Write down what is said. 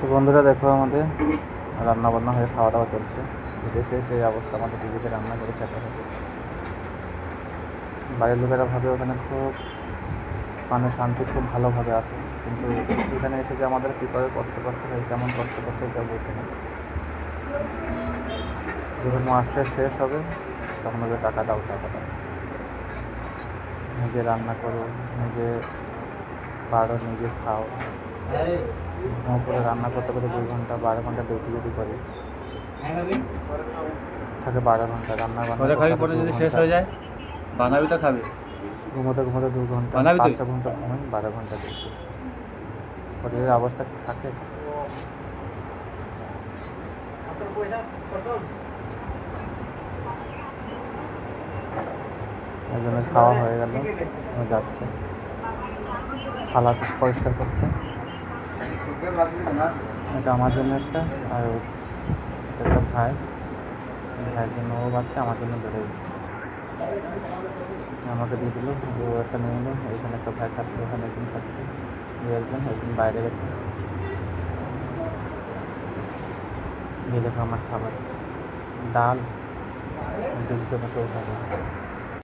তো বন্ধুরা দেখো আমাদের রান্না বান্না হয়ে খাওয়া দাওয়া চলছে বিদেশে সেই অবস্থা, আমাদের দিদিকে রান্না করে খেতে হবে। বাড়ির লোকেরা ভাবে ওখানে খুব মানে শান্তি খুব ভালোভাবে আছে। কিন্তু এখানে এসে যে আমাদের কী করে কষ্ট করতে হয়, কেমন কষ্ট করতে হয় তা বলতে না। যখন মাসটা শেষ হবে, তখন ওদের টাকা দাও টাকা দাও। নিজে রান্না করো, নিজে পারো, নিজে খাও। করে রান্না করতে করতে দুই ঘণ্টা বারো ঘণ্টা ডিউটি ডিউটি করি। থাকে বারো ঘণ্টা রান্না বান্না খাবি পরে যদি শেষ হয়ে যায়? বানাবি তো খাবি। ঘুমোতে ঘুমোতে দু ঘণ্টা বানাবি পাঁচ? ছ ঘণ্টা ঘুমাই বারো ঘণ্টা ডিউটি শরীরের অবস্থা থাকে। জন্য খাওয়া হয়ে গেল যাচ্ছে। থালা পরিষ্কার করতে। এটা আমার জন্য একটা, আর একটা ভাই। ভাইয়ের জন্য ও বাচ্চা, আমার জন্য বেড়ে আমাকে দিয়ে দিল ও একটা নিয়ে নিল। এখানে একটা ভাই থাকছে, ওখানে একজন থাকছে দু একজন একজন বাইরে গেছে। দিয়ে দেখো আমার খাবার। ডাল, দুধ মতো খাবার